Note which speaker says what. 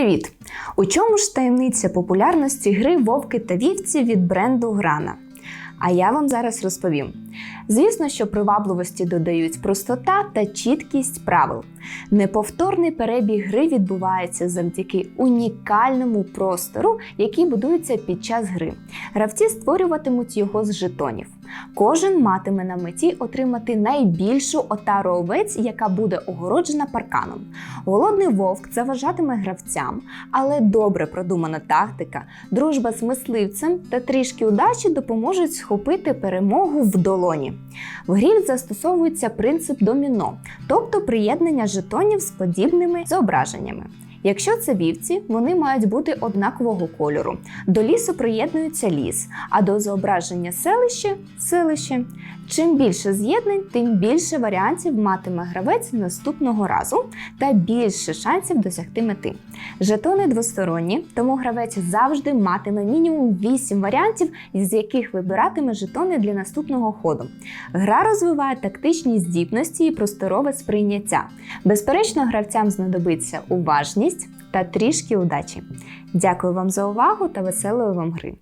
Speaker 1: Привіт! У чому ж таємниця популярності гри Вовки та вівці від бренду Грана? А я вам зараз розповім. Звісно, що привабливості додають простота та чіткість правил. Неповторний перебіг гри відбувається завдяки унікальному простору, який будується під час гри. Гравці створюватимуть його з жетонів. Кожен матиме на меті отримати найбільшу отару овець, яка буде огороджена парканом. Голодний вовк заважатиме гравцям, але добре продумана тактика, дружба з мисливцем та трішки удачі допоможуть схопити перемогу в. В грі застосовується принцип доміно, тобто приєднання жетонів з подібними зображеннями. Якщо це вівці, вони мають бути однакового кольору. До лісу приєднується ліс, а до зображення селище селище. Чим більше з'єднань, тим більше варіантів матиме гравець наступного разу та більше шансів досягти мети. Жетони двосторонні, тому гравець завжди матиме мінімум 8 варіантів, з яких вибиратиме жетони для наступного ходу. Гра розвиває тактичні здібності і просторове сприйняття. Безперечно, гравцям знадобиться уважність та трішки удачі. Дякую вам за увагу та веселої вам гри!